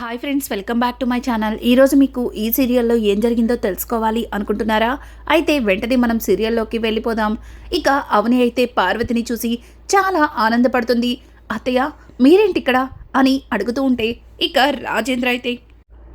Hi friends welcome back to my channel. ఈరోజు మీకు ఈ సీరియల్లో ఏం జరిగిందో తెలుసుకోవాలి అనుకుంటున్నారా? అయితే వెంటనే మనం సీరియల్లోకి వెళ్ళిపోదాం. ఇక అవని అయితే పార్వతిని చూసి చాలా ఆనందపడుతుంది. అత్తయ్య మీరేంటిక్కడ? అని అడుగుతూ ఉంటే ఇక రాజేంద్ర అయితే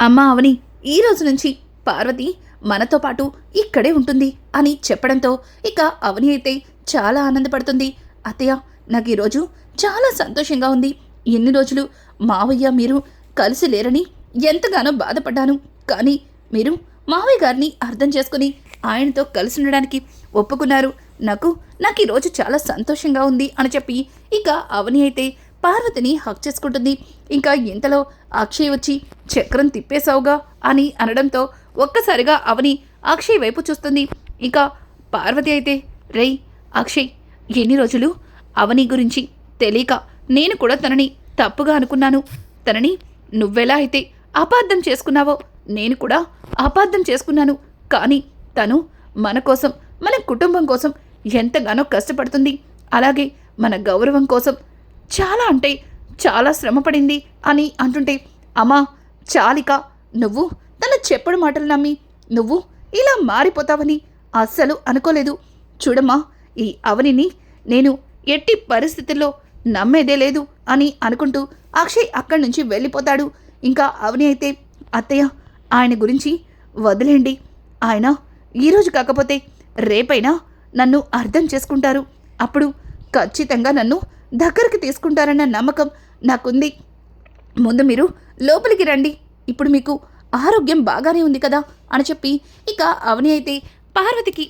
అమ్మ అవని ఈ రోజు నుంచి పార్వతి మనతో పాటు ఇక్కడే ఉంటుంది అని చెప్పడంతో ఇక అవని అయితే చాలా ఆనందపడుతుంది. అత్తయ్య నాకు ఈరోజు చాలా సంతోషంగా ఉంది. ఎన్ని రోజులు మావయ్య మీరు కలిసి లేరని ఎంతగానో బాధపడ్డాను. కానీ మీరు మావయ్య గారిని అర్థం చేసుకుని ఆయనతో కలిసి ఉండడానికి ఒప్పుకున్నారు. నాకు నాకు ఈరోజు చాలా సంతోషంగా ఉంది అని చెప్పి ఇక అవని అయితే పార్వతిని హక్ చేసుకుంటుంది. ఇంకా ఇంతలో అక్షయ్ వచ్చి చక్రం తిప్పేశావుగా అని అనడంతో ఒక్కసారిగా అవని అక్షయ్ వైపు చూస్తుంది. ఇక పార్వతి అయితే రేయ్ అక్షయ్ ఎన్ని రోజులు? అవని గురించి తెలియక నేను కూడా తనని తప్పుగా అనుకున్నాను. తనని నువ్వెలా అయితే అపార్థం చేసుకున్నావో నేను కూడా అపార్థం చేసుకున్నాను. కానీ తను మన కోసం మన కుటుంబం కోసం ఎంతగానో కష్టపడుతుంది. అలాగే మన గౌరవం కోసం చాలా అంటే చాలా శ్రమపడింది అని అంటుంటే అమ్మా చాలిక నువ్వు తన చెప్పుడు మాటలు నమ్మి నువ్వు ఇలా మారిపోతావని అస్సలు అనుకోలేదు. చూడమ్మా ఈ అవనిని నేను ఎట్టి పరిస్థితుల్లో నమ్మేదే లేదు అని అనుకుంటూ అక్షయ్ అక్కడి నుంచి వెళ్ళిపోతాడు. ఇంకా అవని అయితే అత్తయ్య ఆయన గురించి వదిలేండి ఆయన ఈరోజు కాకపోతే రేపైనా నన్ను అర్థం చేసుకుంటారు. అప్పుడు ఖచ్చితంగా నన్ను దగ్గరికి తీసుకుంటారన్న నమ్మకం నాకుంది. ముందు మీరు లోపలికి రండి. ఇప్పుడు మీకు ఆరోగ్యం బాగానే ఉంది కదా అని చెప్పి ఇక అవని అయితే పార్వతికి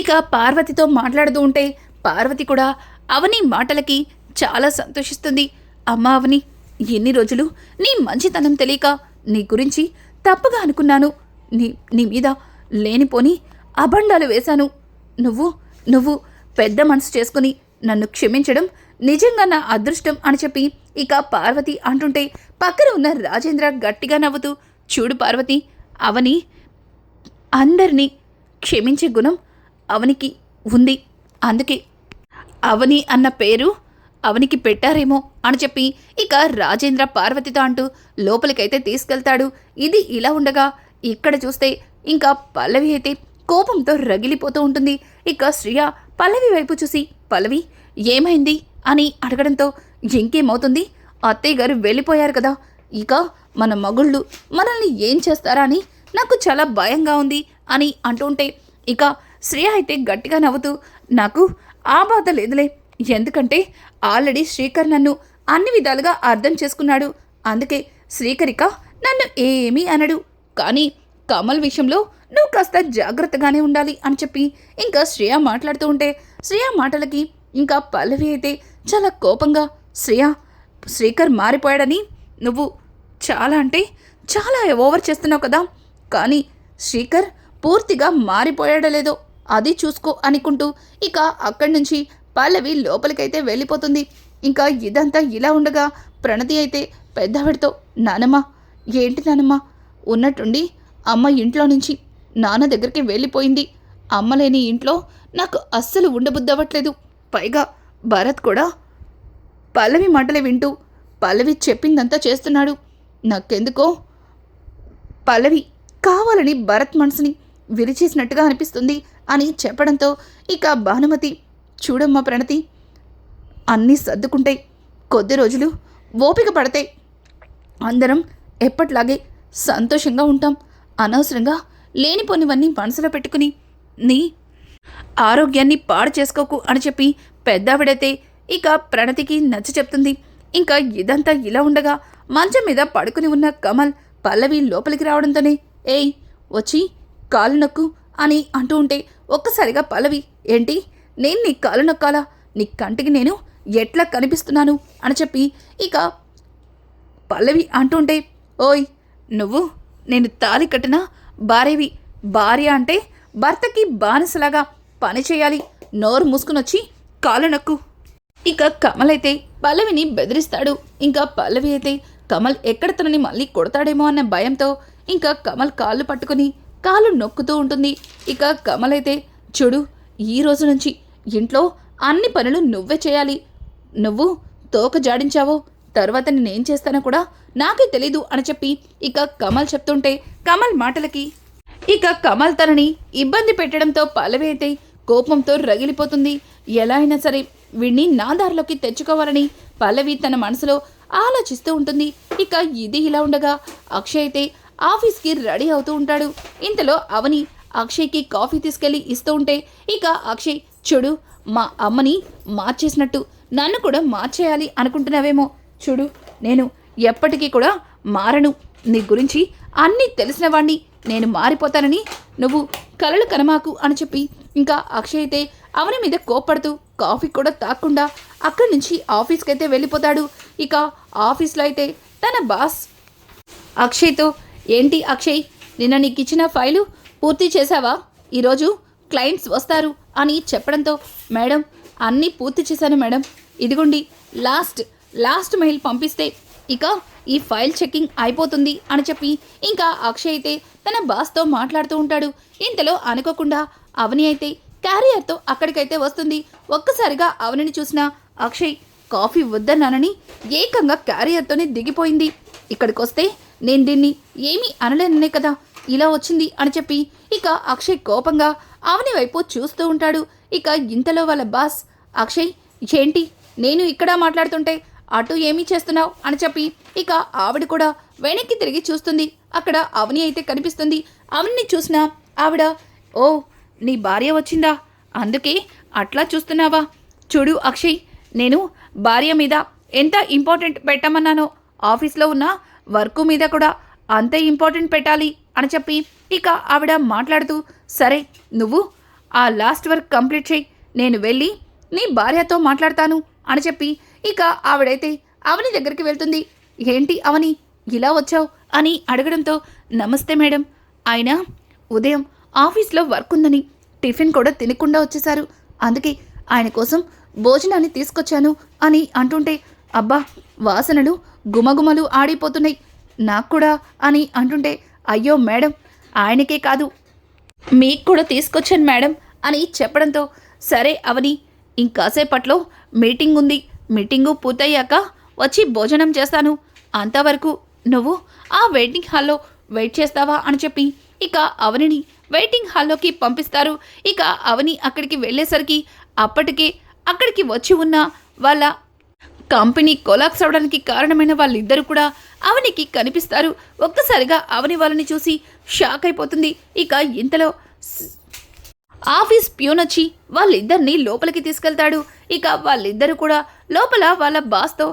ఇక పార్వతితో మాట్లాడుతూ ఉంటే పార్వతి కూడా అవని మాటలకి చాలా సంతోషిస్తుంది. అమ్మా అవని ఎన్ని రోజులు నీ మంచితనం తెలియక నీ గురించి తప్పుగా అనుకున్నాను. నీ నీ మీద లేనిపోని అబండాలు వేశాను. నువ్వు నువ్వు పెద్ద మనసు చేసుకుని నన్ను క్షమించడం నిజంగా నా అదృష్టం అని చెప్పి ఇక పార్వతి అంటుంటే పక్కన ఉన్న రాజేంద్ర గట్టిగా నవ్వుతూ చూడు పార్వతి అవని అందరినీ క్షమించే గుణం అవనికి ఉంది. అందుకే అవని అన్న పేరు అవనికి పెట్టారేమో అని చెప్పి ఇక రాజేంద్ర పార్వతితో అంటూ లోపలికైతే తీసుకెళ్తాడు. ఇది ఇలా ఉండగా ఇక్కడ చూస్తే ఇంకా పల్లవి అయితే కోపంతో రగిలిపోతూ ఉంటుంది. ఇక శ్రియ పల్లవి వైపు చూసి పల్లవి ఏమైంది? అని అడగడంతో ఇంకేమవుతుంది? అత్తయ్య గారు వెళ్ళిపోయారు కదా. ఇక మన మగుళ్ళు మనల్ని ఏం చేస్తారా అని నాకు చాలా భయంగా ఉంది అని అంటుంటే ఇక శ్రేయ అయితే గట్టిగా నవ్వుతూ నాకు ఆ బాధ లేదులే. ఎందుకంటే ఆల్రెడీ శ్రీకర్ నన్ను అన్ని విధాలుగా అర్థం చేసుకున్నాడు. అందుకే శ్రీకరిక నన్ను ఏమీ అనడు. కానీ కమల్ విషయంలో నువ్వు కాస్త జాగ్రత్తగానే ఉండాలి అని చెప్పి ఇంకా శ్రేయ మాట్లాడుతూ ఉంటే శ్రేయ మాటలకి ఇంకా పల్లవి అయితే చాలా కోపంగా శ్రేయ శ్రీకర్ మారిపోయాడని నువ్వు చాలా అంటే చాలా ఓవర్ చేస్తున్నావు కదా. కానీ శ్రీకర్ పూర్తిగా మారిపోయాడో లేదో అది చూసుకో అనుకుంటూ ఇక అక్కడి నుంచి పల్లవి లోపలికైతే వెళ్ళిపోతుంది. ఇంకా ఇదంతా ఇలా ఉండగా ప్రణతి అయితే పెద్దవిడితో నానమ్మ ఏంటి నానమ్మ? ఉన్నట్టుండి అమ్మ ఇంట్లో నుంచి నాన్న దగ్గరికి వెళ్ళిపోయింది. అమ్మ లేని ఇంట్లో నాకు అస్సలు ఉండబుద్దవ్వట్లేదు పైగా భరత్ కూడా పల్లవి మాటలే వింటూ పల్లవి చెప్పిందంతా చేస్తున్నాడు. నాకెందుకో పల్లవి కావాలని భరత్ మనసుని విరిచేసినట్టుగా అనిపిస్తుంది అని చెప్పడంతో ఇక భానుమతి చూడమ్మా ప్రణతి. అన్నీ సర్దుకుంటాయి. కొద్ది రోజులు ఓపిక పడతాయి అందరం ఎప్పట్లాగే సంతోషంగా ఉంటాం. అనవసరంగా లేనిపోనివన్నీ మనసులో పెట్టుకుని నీ ఆరోగ్యాన్ని పాడు చేసుకోకు అని చెప్పి పెద్దావిడైతే ఇక ప్రణతికి నచ్చ చెప్తుంది. ఇంకా ఇదంతా ఇలా ఉండగా మంచం మీద పడుకుని ఉన్న కమల్ పల్లవి లోపలికి రావడంతోనే ఏయ్ వచ్చి కాలు నొక్కు అని అంటూ ఉంటే ఒక్కసారిగా పల్లవి ఏంటి? నేను నీ కాలు నొక్కాలా? నీ కంటికి నేను ఎట్లా కనిపిస్తున్నాను? అని చెప్పి ఇక పల్లవి అంటుంటే ఓయ్ నువ్వు నేను తాలి కట్టిన భార్యవి. భార్య అంటే భర్తకి బానిసలాగా పని చేయాలి. నోరు మూసుకునొచ్చి కాలు నొక్కు. ఇక కమల్ అయితే పల్లవిని బెదిరిస్తాడు. ఇంకా పల్లవి అయితే కమల్ ఎక్కడ తనని మళ్ళీ కొడతాడేమో అన్న భయంతో ఇంకా కమల్ కాళ్ళు పట్టుకుని కాలు నొక్కుతూ ఉంటుంది. ఇక కమల్ అయితే చూడు ఈ రోజు నుంచి ఇంట్లో అన్ని పనులు నువ్వే చేయాలి. నువ్వు తోక జాడించావో తర్వాత నేనేం చేస్తానో కూడా నాకే తెలీదు అని చెప్పి ఇక కమల్ చెప్తుంటే కమల్ మాటలకి ఇక కమల్ తనని ఇబ్బంది పెట్టడంతో పల్లవి అయితే కోపంతో రగిలిపోతుంది. ఎలా అయినా సరే వీణ్ణి నా దారిలోకి తెచ్చుకోవాలని పల్లవి తన మనసులో ఆలోచిస్తూ ఉంటుంది. ఇక ఇది ఇలా ఉండగా అక్షయ్ అయితే ఆఫీస్కి రెడీ అవుతూ ఉంటాడు. ఇంతలో అవని అక్షయ్కి కాఫీ తీసుకెళ్ళి ఇస్తూ ఉంటే ఇక అక్షయ్ చూడు మా అమ్మని మార్చేసినట్టు నన్ను కూడా మార్చేయాలి అనుకుంటున్నావేమో. చూడు నేను ఎప్పటికీ కూడా మారను. నీ గురించి అన్నీ తెలిసిన వాణ్ణి నేను మారిపోతానని నువ్వు కలలు కనమాకు అని చెప్పి ఇంకా అక్షయ్ అయితే అవని మీద కోప్పడుతూ కాఫీ కూడా తాకుండా అక్కడి నుంచి ఆఫీస్కి అయితే వెళ్ళిపోతాడు. ఇక ఆఫీస్లో అయితే తన బాస్ అక్షయ్తో ఏంటి అక్షయ్ నిన్న నీకు ఇచ్చిన ఫైలు పూర్తి చేశావా? ఈరోజు క్లయింట్స్ వస్తారు. అని చెప్పడంతో మేడం అన్నీ పూర్తి చేశాను మేడం. ఇదిగోండి లాస్ట్ లాస్ట్ మెయిల్ పంపిస్తే ఇక ఈ ఫైల్ చెకింగ్ అయిపోతుంది అని చెప్పి ఇంకా అక్షయ్ అయితే తన బాస్తో మాట్లాడుతూ ఉంటాడు. ఇంతలో అనుకోకుండా అవని అయితే క్యారియర్తో అక్కడికైతే వస్తుంది. ఒక్కసారిగా అవనిని చూసిన అక్షయ్ కాఫీ వద్దన్నానని ఏకంగా క్యారియర్తోనే దిగిపోయింది. ఇక్కడికి వస్తే నేను దీన్ని ఏమీ అనలేననే కదా ఇలా వచ్చింది అని చెప్పి ఇక అక్షయ్ కోపంగా అవని వైపు చూస్తూ ఉంటాడు. ఇక ఇంతలో వాళ్ళ బాస్ అక్షయ్ ఏంటి నేను ఇక్కడ మాట్లాడుతుంటే అటు ఏమీ చేస్తున్నావు? అని చెప్పి ఇక ఆవిడ కూడా వెనక్కి తిరిగి చూస్తుంది. అక్కడ అవని అయితే కనిపిస్తుంది. అవని చూసిన ఆవిడ ఓ నీ భార్య వచ్చిందా? అందుకే అట్లా చూస్తున్నావా? చూడు అక్షయ్ నేను భార్య మీద ఎంత ఇంపార్టెంట్ పెట్టమన్నానో ఆఫీస్లో ఉన్న వర్క్ మీద కూడా అంతే ఇంపార్టెంట్ పెట్టాలి. అని చెప్పి ఇక ఆవిడ మాట్లాడుతూ సరే నువ్వు ఆ లాస్ట్ వర్క్ కంప్లీట్ చేయి. నేను వెళ్ళి నీ భార్యతో మాట్లాడతాను అని చెప్పి ఇక ఆవిడైతే అవని దగ్గరికి వెళ్తుంది. ఏంటి అవని ఇలా వచ్చావు? అని అడగడంతో నమస్తే మేడం. ఆయన ఉదయం ఆఫీస్లో వర్క్ ఉందని టిఫిన్ కూడా తినకుండా వచ్చేశారు. అందుకే ఆయన కోసం భోజనాన్ని తీసుకొచ్చాను అని అంటుంటే అబ్బా వాసనలు గుమగుమలు ఆడిపోతున్నాయి. నాకు కూడా అని అంటుంటే అయ్యో మేడం ఆయనకే కాదు. మీకు కూడా తీసుకొచ్చాను మేడం అని చెప్పడంతో సరే అవని ఇంకాసేపట్లో మీటింగ్ ఉంది. మీటింగు పూర్తయ్యాక వచ్చి భోజనం చేస్తాను. అంతవరకు నువ్వు ఆ వెయిటింగ్ హాల్లో వెయిట్ చేస్తావా అని చెప్పి ఇక అవనిని వెయిటింగ్ హాల్లోకి పంపిస్తారు. ఇక అవని అక్కడికి వెళ్ళేసరికి అప్పటికే అక్కడికి వచ్చి ఉన్న వాళ్ళ కంపెనీ కొలాక్స్ అవడానికి కారణమైన వాళ్ళిద్దరూ కూడా అవనికి కనిపిస్తారు. ఒక్కసారిగా అవని వాళ్ళని చూసి షాక్ అయిపోతుంది. ఇక ఇంతలో ఆఫీస్ ప్యూన్ వచ్చి వాళ్ళిద్దరిని లోపలికి తీసుకెళ్తాడు. ఇక వాళ్ళిద్దరూ కూడా లోపల వాళ్ళ బాస్తో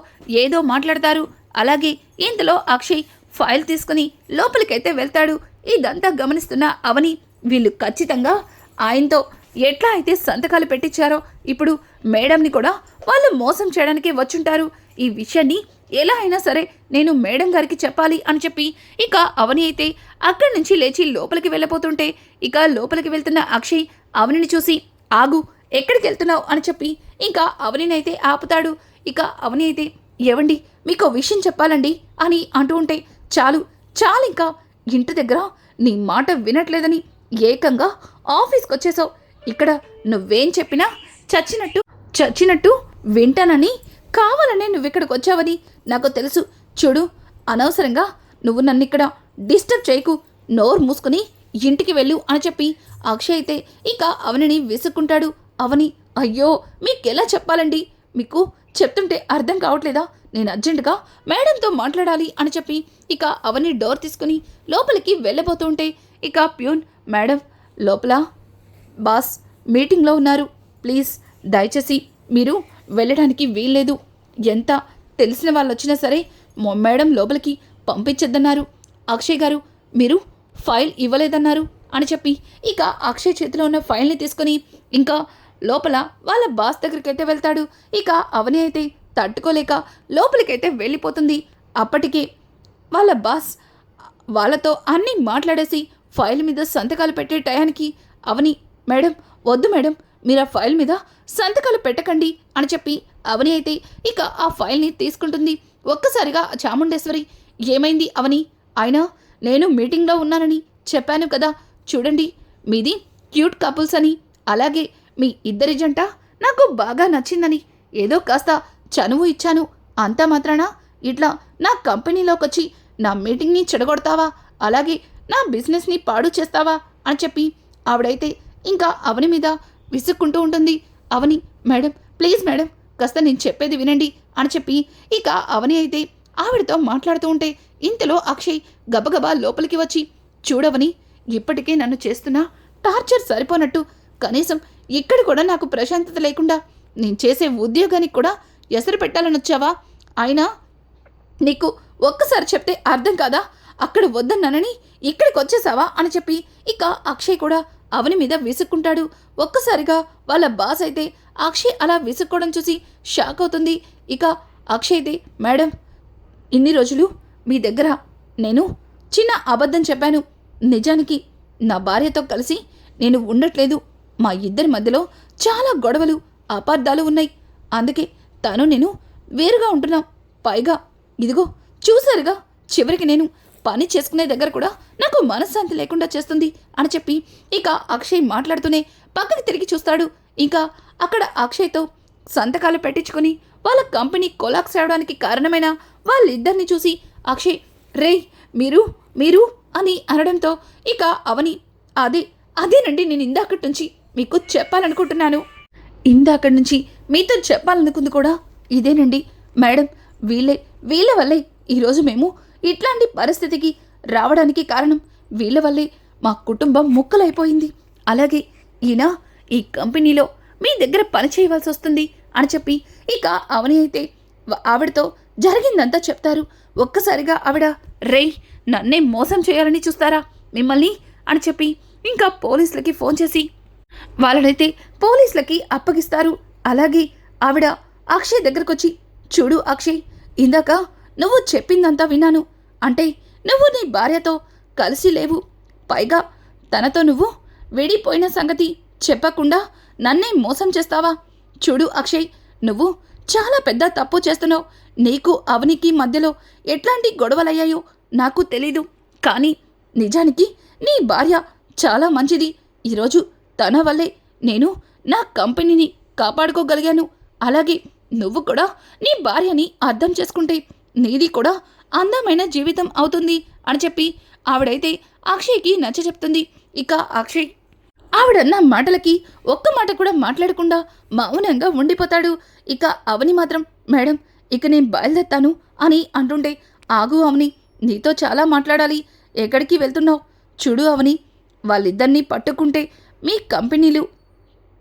ఏదో మాట్లాడతారు. అలాగే ఇంతలో అక్షయ్ ఫైల్ తీసుకుని లోపలికైతే వెళ్తాడు. ఇదంతా గమనిస్తున్న అవని వీళ్ళు ఖచ్చితంగా ఆయనతో ఎట్లా అయితే సంతకాలు పెట్టించారో ఇప్పుడు మేడంని కూడా వాళ్ళు మోసం చేయడానికే వచ్చుంటారు. ఈ విషయాన్ని ఎలా అయినా సరే నేను మేడం గారికి చెప్పాలి అని చెప్పి ఇక అవని అయితే అక్కడి నుంచి లేచి లోపలికి వెళ్ళబోతుంటే ఇక లోపలికి వెళ్తున్న అక్షయ్ అవనిని చూసి ఆగు ఎక్కడికి వెళ్తున్నావు? అని చెప్పి ఇంకా అవనినైతే ఆపుతాడు. ఇక అవని అయితే ఏవండి మీకు విషయం చెప్పాలండి అని అంటూ ఉంటే చాలు చాలు ఇంకా ఇంటి దగ్గర నీ మాట వినట్లేదని ఏకంగా ఆఫీస్కి వచ్చేసావు. ఇక్కడ నువ్వేం చెప్పినా చచ్చినట్టు చచ్చినట్టు వింటానని కావాలనే నువ్వు ఇక్కడికి వచ్చావని నాకు తెలుసు. చూడు అనవసరంగా నువ్వు నన్ను ఇక్కడ డిస్టర్బ్ చేయకు. నోరు మూసుకుని ఇంటికి వెళ్ళు అని చెప్పి అక్షయ్ అయితే ఇక అవనిని విసుక్కుంటాడు. అవని అయ్యో మీకెలా చెప్పాలండి? మీకు చెప్తుంటే అర్థం కావట్లేదా? నేను అర్జెంటుగా మేడంతో మాట్లాడాలి అని చెప్పి ఇక అవని డోర్ తీసుకుని లోపలికి వెళ్ళబోతుంటే ఇక ప్యూన్ మేడం లోపల బాస్ మీటింగ్లో ఉన్నారు. ప్లీజ్ దయచేసి మీరు వెళ్ళడానికి వీల్లేదు. ఎంత తెలిసిన వాళ్ళు వచ్చినా సరే మేడం లోపలికి పంపించొద్దన్నారు. అక్షయ్ గారు మీరు ఫైల్ ఇవ్వలేదన్నారు అని చెప్పి ఇక అక్షయ్ చేతిలో ఉన్న ఫైల్ని తీసుకొని ఇంకా లోపల వాళ్ళ బాస్ దగ్గరికి అయితే వెళ్తాడు. ఇక అవని అయితే తట్టుకోలేక లోపలికైతే వెళ్ళిపోతుంది. అప్పటికే వాళ్ళ బాస్ వాళ్ళతో అన్నీ మాట్లాడేసి ఫైల్ మీద సంతకాలు పెట్టే టయానికి అవని మేడం వద్దు మేడం. మీరు ఆ ఫైల్ మీద సంతకాలు పెట్టకండి అని చెప్పి అవని అయితే ఇక ఆ ఫైల్ని తీసుకుంటుంది. ఒక్కసారిగా చాముండేశ్వరి ఏమైంది అవని? అయినా నేను మీటింగ్లో ఉన్నానని చెప్పాను కదా. చూడండి మీది క్యూట్ కపుల్స్ అని అలాగే మీ ఇద్దరి జంట నాకు బాగా నచ్చిందని. ఏదో కాస్త చనువు ఇచ్చాను. అంతా మాత్రాన? ఇట్లా నా కంపెనీలోకి వచ్చి నా మీటింగ్ని చెడగొడతావా? అలాగే నా బిజినెస్ని పాడు చేస్తావా? అని చెప్పి ఆవిడైతే ఇంకా అవని మీద విసుక్కుంటూ ఉంటుంది. అవని మేడం ప్లీజ్ మేడం కాస్త నేను చెప్పేది వినండి అని చెప్పి ఇక అవని అయితే ఆవిడతో మాట్లాడుతూ ఉంటే ఇంతలో అక్షయ్ గబగబా లోపలికి వచ్చి చూడవని ఇప్పటికే నన్ను చేస్తున్న టార్చర్ సరిపోనట్టు. కనీసం ఇక్కడ కూడా నాకు ప్రశాంతత లేకుండా నేను చేసే ఉద్యోగానికి కూడా ఎసరు పెట్టాలని వచ్చావా? అయినా నీకు ఒక్కసారి చెప్తే అర్థం కాదా? అక్కడ వద్దన్నానని ఇక్కడికి వచ్చేసావా? అని చెప్పి ఇక అక్షయ్ కూడా అవని మీద విసుక్కుంటాడు. ఒక్కసారిగా వాళ్ళ బాస్ అయితే అక్షయ్ అలా విసుక్కోవడం చూసి షాక్ అవుతుంది. ఇక అక్షయ్ అయితే మేడం ఇన్ని రోజులు మీ దగ్గర నేను చిన్న అబద్ధం చెప్పాను. నిజానికి నా భార్యతో కలిసి నేను ఉండట్లేదు. మా ఇద్దరి మధ్యలో చాలా గొడవలు అపార్థాలు ఉన్నాయి. అందుకే తను నేను వేరుగా ఉంటున్నాం. పైగా ఇదిగో చూసారుగా చివరికి నేను పని చేసుకునే దగ్గర కూడా నాకు మనశ్శాంతి లేకుండా చేస్తుంది అని చెప్పి ఇక అక్షయ్ మాట్లాడుతూనే పక్కకి తిరిగి చూస్తాడు. ఇంకా అక్కడ అక్షయ్తో సంతకాలు పెట్టించుకొని వాళ్ళ కంపెనీ కొలాక్స్ అవడానికి కారణమైన వాళ్ళిద్దరిని చూసి అక్షయ్ రేయ్ మీరు మీరు అని అనడంతో ఇక అవని అదే అదేనండి నేను ఇందాకటి నుంచి మీకు చెప్పాలనుకుంటున్నాను. ఇందాకటి నుంచి మీతో చెప్పాలనుకుంది కూడా ఇదేనండి. మేడం వీళ్ళే వీళ్ళ వల్లే ఈరోజు మేము ఇట్లాంటి పరిస్థితికి రావడానికి కారణం వీళ్ళ వల్లే మా కుటుంబం ముక్కలైపోయింది. అలాగే ఈయన ఈ కంపెనీలో మీ దగ్గర పని చేయవలసి వస్తుంది అని చెప్పి ఇక అవని అయితే ఆవిడతో జరిగిందంతా చెప్తారు. ఒక్కసారిగా ఆవిడ రేయ్ నన్నే మోసం చేయాలని చూస్తారా మిమ్మల్ని? అని చెప్పి ఇంకా పోలీసులకి ఫోన్ చేసి వాళ్ళనైతే పోలీసులకి అప్పగిస్తారు. అలాగే ఆవిడ అక్షయ్ దగ్గరకు వచ్చి చూడు అక్షయ్ ఇందాక నువ్వు చెప్పిందంతా విన్నాను. అంటే నువ్వు నీ భార్యతో కలిసి లేవు. పైగా తనతో నువ్వు విడిపోయిన సంగతి చెప్పకుండా నన్నే మోసం చేస్తావా? చూడు అక్షయ్ నువ్వు చాలా పెద్ద తప్పు చేస్తున్నావు. నీకు అవనికి మధ్యలో ఎట్లాంటి గొడవలయ్యాయో నాకు తెలీదు. కానీ నిజానికి నీ భార్య చాలా మంచిది. ఈరోజు తన వల్లే నేను నా కంపెనీని కాపాడుకోగలిగాను. అలాగే నువ్వు కూడా నీ భార్యని అర్థం చేసుకుంటే నీది కూడా అందమైన జీవితం అవుతుంది అని చెప్పి ఆవిడైతే అక్షయ్కి నచ్చ చెప్తుంది. ఇక అక్షయ్ ఆవిడన్న మాటలకి ఒక్క మాట కూడా మాట్లాడకుండా మౌనంగా ఉండిపోతాడు. ఇక అవని మాత్రం మేడం ఇక నేను బయలుదేరుతాను అని అంటుంటే ఆగు అవని నీతో చాలా మాట్లాడాలి. ఎక్కడికి వెళ్తున్నావు? చూడు అవని వాళ్ళిద్దరినీ పట్టుకుంటే మీ కంపెనీలు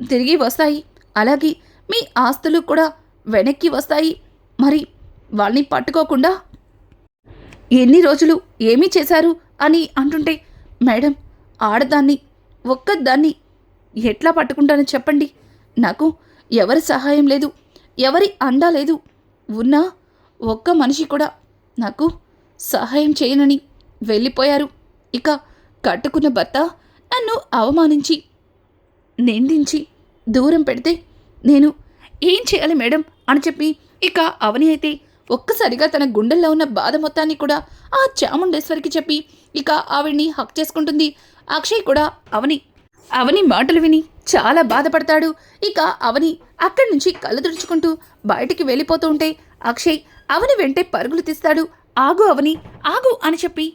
తిరిగి వస్తాయి. అలాగే మీ ఆస్తులు కూడా వెనక్కి వస్తాయి. మరి వాళ్ళని పట్టుకోకుండా ఎన్ని రోజులు ఏమీ చేశారు అని అంటుంటే మేడం ఆడదాన్ని ఒక్కదాన్ని ఎట్లా పట్టుకుంటానో చెప్పండి. నాకు ఎవరి సహాయం లేదు ఎవరి అండా లేదు. ఉన్నా ఒక్క మనిషి కూడా నాకు సహాయం చేయనని వెళ్ళిపోయారు. ఇక కట్టుకున్న భర్త నన్ను అవమానించి నిందించి దూరం పెడితే నేను ఏం చేయాలి మేడం? అని చెప్పి ఇక అవని అయితే ఒక్కసారిగా తన గుండెల్లో ఉన్న బాధ మొత్తాన్ని కూడా ఆ చాముండేశ్వరికి చెప్పి ఇక ఆవిడ్ని హక్ చేసుకుంటుంది. అక్షయ్ కూడా అవని అవని మాటలు విని చాలా బాధపడతాడు. ఇక అవని అక్కడి నుంచి కళ్ళు తుడుచుకుంటూ బయటికి వెళ్ళిపోతూ ఉంటే అక్షయ్ అవని వెంటే పరుగులు తీస్తాడు. ఆగు అవని ఆగు అని చెప్పి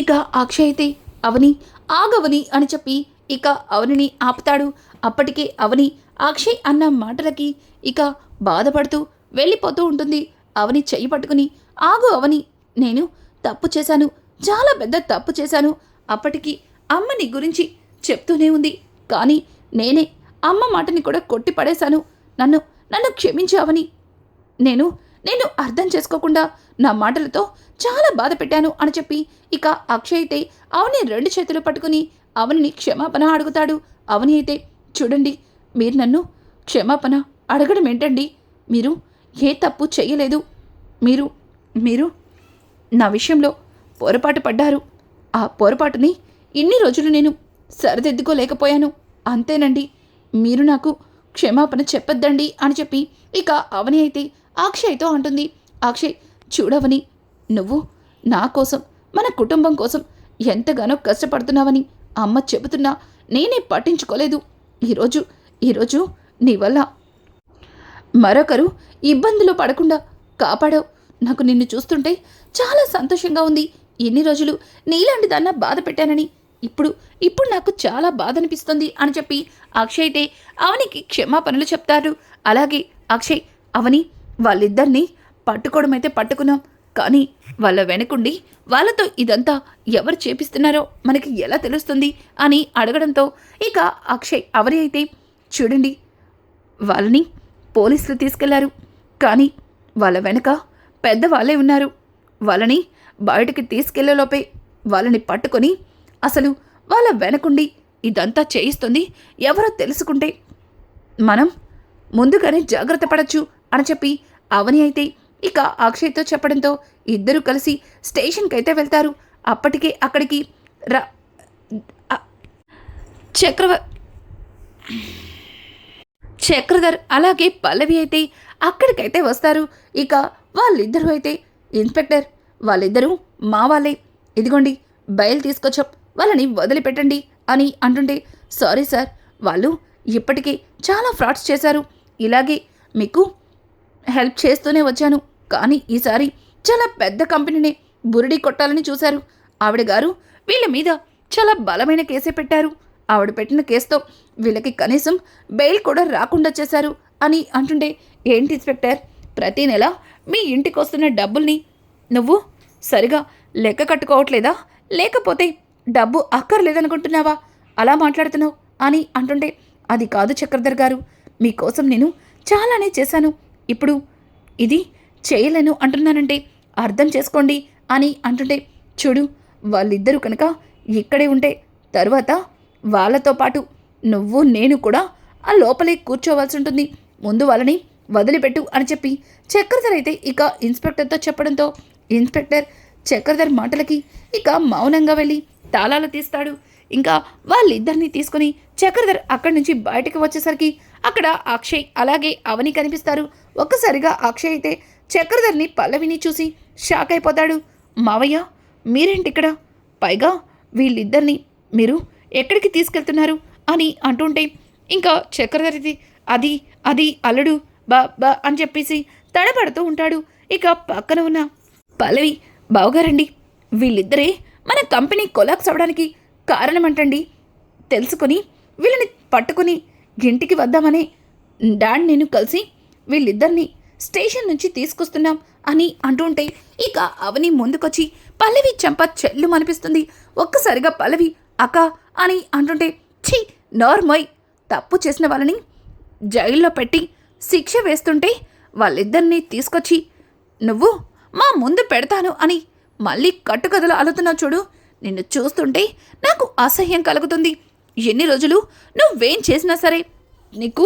ఇక అక్షయ్ అయితే అవని ఆగవని అని చెప్పి ఇక అవనిని ఆపుతాడు. అప్పటికే అవని అక్షయ్ అన్న మాటలకి ఇక బాధపడుతూ వెళ్ళిపోతూ ఉంటుంది. అవని చెయ్యి పట్టుకుని ఆగు అవని నేను తప్పు చేశాను చాలా పెద్ద తప్పు చేశాను. అప్పటికి అమ్మ నీ గురించి చెప్తూనే ఉంది. కానీ నేనే అమ్మ మాటని కూడా కొట్టి పడేశాను. నన్ను నన్ను క్షమించావని నేను నేను అర్థం చేసుకోకుండా నా మాటలతో చాలా బాధ పెట్టాను అని చెప్పి ఇక అక్షయ్ అయితే అవని రెండు చేతులు పట్టుకుని అవనిని క్షమాపణ అడుగుతాడు. అవని అయితే చూడండి మీరు నన్ను క్షమాపణ అడగడం ఏంటండి మీరు ఏ తప్పు చేయలేదు. మీరు మీరు నా విషయంలో పొరపాటు పడ్డారు. ఆ పొరపాటుని ఇన్ని రోజులు నేను సరిదిద్దుకోలేకపోయాను. అంతేనండి మీరు నాకు క్షమాపణ చెప్పొద్దండి అని చెప్పి ఇక అవని అయితే అక్షయ్తో అంటుంది. అక్షయ్ చూడవని నువ్వు నా కోసం మన కుటుంబం కోసం ఎంతగానో కష్టపడుతున్నావని అమ్మ చెబుతున్నా నేనే పట్టించుకోలేదు. ఈరోజు ఈరోజు నీ వల్ల మరొకరు ఇబ్బందులు పడకుండా కాపాడావు. నాకు నిన్ను చూస్తుంటే చాలా సంతోషంగా ఉంది. ఎన్ని రోజులు నీలాంటి దాన్న బాధ పెట్టానని. ఇప్పుడు ఇప్పుడు నాకు చాలా బాధ అనిపిస్తుంది అని చెప్పి అక్షయ్ అయితే అవనికి క్షమాపణలు చెప్తారు. అలాగే అక్షయ్ అవని వాళ్ళిద్దరినీ పట్టుకోవడం అయితే పట్టుకున్నాం. కానీ వాళ్ళ వెనకుండి వాళ్ళతో ఇదంతా ఎవరు చేపిస్తున్నారో మనకి ఎలా తెలుస్తుంది అని అడగడంతో ఇక అక్షయ్ అవని అయితే చూడండి వాళ్ళని పోలీసులు తీసుకెళ్ళారు. కానీ వాళ్ళ వెనక పెద్దవాళ్ళే ఉన్నారు. వాళ్ళని బయటికి తీసుకెళ్ళేలోపే వాళ్ళని పట్టుకొని అసలు వాళ్ళ వెనకుండి ఇదంతా చేయిస్తుంది ఎవరో తెలుసుకుంటే మనం ముందుగానే జాగ్రత్త పడచ్చు అని చెప్పి అవని అయితే ఇక అక్షయ్తో చెప్పడంతో ఇద్దరు కలిసి స్టేషన్కి అయితే వెళ్తారు. అప్పటికే అక్కడికి రా చక్రవ చక్రధర్ అలాగే పల్లవి అయితే అక్కడికైతే వస్తారు. ఇక వాళ్ళిద్దరూ అయితే ఇన్స్పెక్టర్ వాళ్ళిద్దరూ మా వాళ్ళే. ఇదిగోండి బయలు తీసుకొచ్చాం వాళ్ళని వదిలిపెట్టండి అని అంటుంటే సారీ సార్ వాళ్ళు ఇప్పటికే చాలా ఫ్రాడ్స్ చేశారు. ఇలాగే మీకు హెల్ప్ చేస్తూనే వచ్చాను. కానీ ఈసారి చాలా పెద్ద కంపెనీనే బురిడి కొట్టాలని చూశారు. ఆవిడ గారు వీళ్ళ మీద చాలా బలమైన కేసే పెట్టారు. ఆవిడ పెట్టిన కేసుతో వీళ్ళకి కనీసం బెయిల్ కూడా రాకుండా చేశారు అని అంటుండే ఏంటి ఇన్స్పెక్టర్? ప్రతి నెల మీ ఇంటికి వస్తున్న డబ్బుల్ని నువ్వు సరిగా లెక్క కట్టుకోవట్లేదా? లేకపోతే డబ్బు అక్కర్లేదనుకుంటున్నావా? అలా మాట్లాడుతున్నావు అని అంటుండే. అది కాదు చక్రధర్ గారు మీకోసం నేను చాలానే చేశాను. ఇప్పుడు ఇది చేయలేను అంటున్నానంటే అర్థం చేసుకోండి అని అంటుంటే చూడు వాళ్ళిద్దరూ కనుక ఇక్కడే ఉంటే తర్వాత వాళ్ళతో పాటు నువ్వు నేను కూడా ఆ లోపలే కూర్చోవాల్సి ఉంటుంది. ముందు వాళ్ళని వదిలిపెట్టు అని చెప్పి చక్రధర్ అయితే ఇక ఇన్స్పెక్టర్తో చెప్పడంతో ఇన్స్పెక్టర్ చక్రధర్ మాటలకి ఇక మౌనంగా వెళ్ళి తాళాలు తీస్తాడు. ఇంకా వాళ్ళిద్దరిని తీసుకుని చక్రధర్ అక్కడి నుంచి బయటకు వచ్చేసరికి అక్కడ అక్షయ్ అలాగే అవని కనిపిస్తారు. ఒక్కసారిగా అక్షయ్ అయితే చక్రధర్ని పల్లవిని చూసి షాక్ అయిపోతాడు. మావయ్య మీరేంటి ఇక్కడ పైగా వీళ్ళిద్దరిని మీరు ఎక్కడికి తీసుకెళ్తున్నారు? అని అంటుంటే ఇంకా చక్రధరిది అది అది అల్లుడు బా బా అని చెప్పేసి తడబడుతూ ఉంటాడు. ఇక పక్కన ఉన్న పల్లవి బావగారండి వీళ్ళిద్దరే మన కంపెనీ కొలాక్స్ అవడానికి కారణమంటండి. తెలుసుకొని వీళ్ళని పట్టుకొని ఇంటికి వద్దామని డాడ్ నేను కలిసి వీళ్ళిద్దరిని స్టేషన్ నుంచి తీసుకొస్తున్నాం అని అంటుంటే ఇక అవని ముందుకొచ్చి పల్లవి చెంప చెల్లు అనిపిస్తుంది ఒక్కసారిగా పల్లవి అక్క అని అంటుంటే ఛీ నోర్మోయ్ తప్పు చేసిన వాళ్ళని జైల్లో పెట్టి శిక్ష వేస్తుంటే వాళ్ళిద్దరినీ తీసుకొచ్చి నువ్వు మా ముందు పెడతాను అని మళ్ళీ కట్టుకథలు అలుతున్నావు చూడు నిన్ను చూస్తుంటే నాకు అసహ్యం కలుగుతుంది. ఎన్ని రోజులు నువ్వేం చేసినా సరే నీకు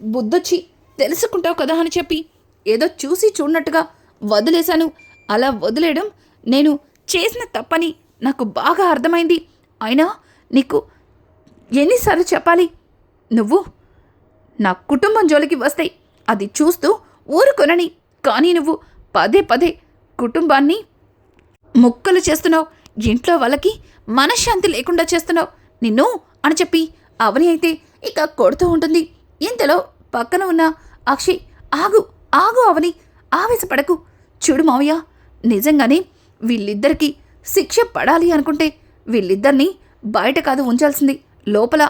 బుద్ధొచ్చి తెలుసుకుంటావు కదా అని చెప్పి ఏదో చూసి చూడనట్టుగా వదిలేశాను. అలా వదిలేయడం నేను చేసిన తప్పని నాకు బాగా అర్థమైంది. అయినా నీకు ఎన్నిసార్లు చెప్పాలి? నువ్వు? నా కుటుంబం జోలికి వస్తే అది చూస్తూ ఊరుకొనని. కానీ నువ్వు పదే పదే కుటుంబాన్ని ముక్కలు చేస్తున్నావు. ఇంట్లో వాళ్ళకి మనశ్శాంతి లేకుండా చేస్తున్నావు. నిన్ను అని చెప్పి అవని అయితే ఇక కొడుతూ ఉంటుంది. ఇంతలో పక్కన ఉన్న అక్షయ్ ఆగు ఆగు అవని ఆవేశపడకు. చూడు మావయ్య నిజంగానే వీళ్ళిద్దరికీ శిక్ష పడాలి అనుకుంటే వీళ్ళిద్దరినీ బయట కాదు ఉంచాల్సింది. లోపల.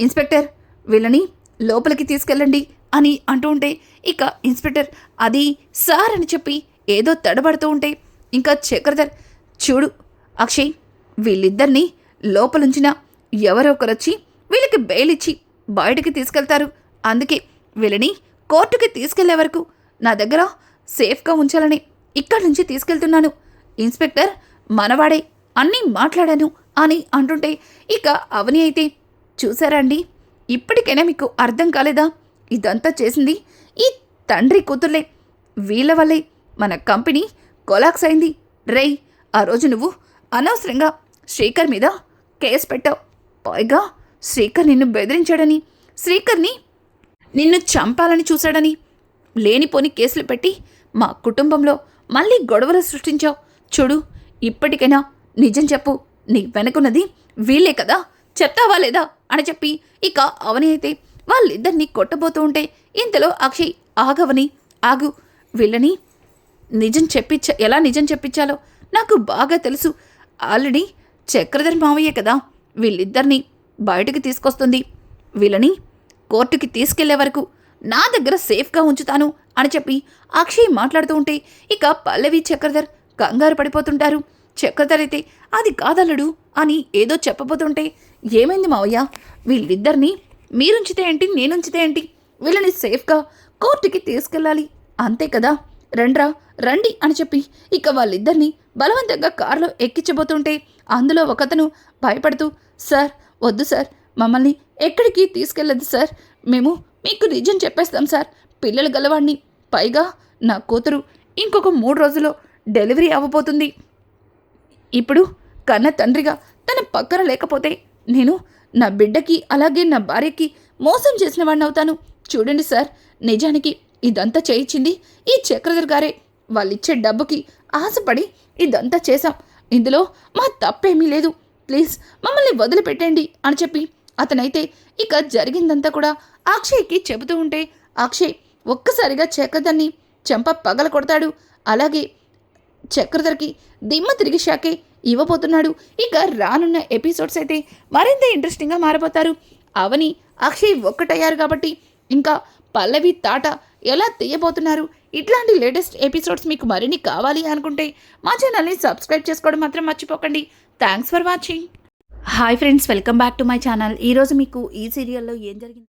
ఇన్స్పెక్టర్ వీళ్ళని లోపలికి తీసుకెళ్ళండి అని అంటూ ఉంటే ఇక ఇన్స్పెక్టర్ అది సార్ అని చెప్పి ఏదో తడబడుతూ ఉంటే ఇంకా చక్రధర్ చూడు అక్షయ్ వీళ్ళిద్దరినీ లోపలుంచిన ఎవరో ఒకరొచ్చి వీళ్ళకి బెయిల్ ఇచ్చి బయటికి తీసుకెళ్తారు. అందుకే వీళ్ళని కోర్టుకి తీసుకెళ్ళే వరకు నా దగ్గర సేఫ్గా ఉంచాలని ఇక్కడి నుంచి తీసుకెళ్తున్నాను. ఇన్స్పెక్టర్ మనవాడే. అన్నీ మాట్లాడాను అని అంటుంటే ఇక అవని అయితే చూసారా అండి ఇప్పటికైనా మీకు అర్థం కాలేదా? ఇదంతా చేసింది ఈ తండ్రి కూతుర్లే. వీళ్ళ వల్లే మన కంపెనీ కొలాక్స్ అయింది. రేయ్ ఆ రోజు నువ్వు అనవసరంగా శ్రీకర్ మీద కేసు పెట్టావు. పైగా శ్రీకర్ నిన్ను బెదిరించాడని శ్రీకర్ని నిన్ను చంపాలని చూశాడని లేనిపోని కేసులు పెట్టి మా కుటుంబంలో మళ్ళీ గొడవలు సృష్టించావు. చూడు ఇప్పటికైనా నిజం చెప్పు. నీ వెనకున్నది వీళ్ళే కదా. చెప్తావా లేదా? అని చెప్పి ఇక అవని అయితే వాళ్ళిద్దరినీ కొట్టబోతూ ఉంటే ఇంతలో అక్షయ్ ఆగవని ఆగు వీళ్ళని నిజం చెప్పించ ఎలా నిజం చెప్పించాలో నాకు బాగా తెలుసు. ఆల్రెడీ చక్రధర్ మావయ్య కదా. వీళ్ళిద్దరిని బయటకు తీసుకొస్తుంది. వీళ్ళని కోర్టుకి తీసుకెళ్ళే వరకు నా దగ్గర సేఫ్గా ఉంచుతాను అని చెప్పి అక్షయ్ మాట్లాడుతూ ఉంటే ఇక పల్లవి చక్రధర్ కంగారు పడిపోతుంటారు. చెక్కతరితే అది కాదల్లుడు అని ఏదో చెప్పబోతుంటే ఏమైంది మావయ్య? వీళ్ళిద్దరిని మీరుంచితే ఏంటి నేనుంచితే ఏంటి? వీళ్ళని సేఫ్గా కోర్టుకి తీసుకెళ్ళాలి. అంతే కదా? రండ్రా రండి అని చెప్పి ఇక వాళ్ళిద్దరిని బలవంతంగా కారులో ఎక్కించబోతుంటే అందులో ఒకతను భయపడుతూ సార్ వద్దు సార్ మమ్మల్ని ఎక్కడికి తీసుకెళ్ళదు సార్. మేము మీకు నిజం చెప్పేస్తాం సార్. పిల్లలు గలవాణ్ణి. పైగా నా కూతురు ఇంకొక మూడు రోజుల్లో డెలివరీ అవ్వబోతుంది. ఇప్పుడు కన్న తండ్రిగా తన పక్కన లేకపోతే నేను నా బిడ్డకి అలాగే నా భార్యకి మోసం చేసిన వాడిని అవుతాను. చూడండి సార్ నిజానికి ఇదంతా చేయించింది ఈ చక్రధర్ గారే. వాళ్ళిచ్చే డబ్బుకి ఆశపడి ఇదంతా చేశాం. ఇందులో మా తప్పేమీ లేదు. ప్లీజ్ మమ్మల్ని వదిలిపెట్టండి అని చెప్పి అతనైతే ఇక జరిగిందంతా కూడా అక్షయ్కి చెబుతూ ఉంటే అక్షయ్ ఒక్కసారిగా చక్రధర్ని చెంప పగల కొడతాడు అలాగే చక్రధర్కి దిమ్మ తిరిగి షాకే ఇవ్వబోతున్నాడు. ఇక రానున్న ఎపిసోడ్స్ అయితే మరింత ఇంట్రెస్టింగ్గా మారబోతారు. అవని అక్షయ్ ఒక్కటయ్యారు కాబట్టి ఇంకా పల్లవి తాట ఎలా తీయబోతున్నారు? ఇట్లాంటి లేటెస్ట్ ఎపిసోడ్స్ మీకు మరిన్ని కావాలి అనుకుంటే మా ఛానల్ని సబ్స్క్రైబ్ చేసుకోవడం మాత్రం మర్చిపోకండి. Thanks for watching. Hi friends welcome back to my channel. ఈరోజు మీకు ఈ సీరియల్లో ఏం జరిగింది?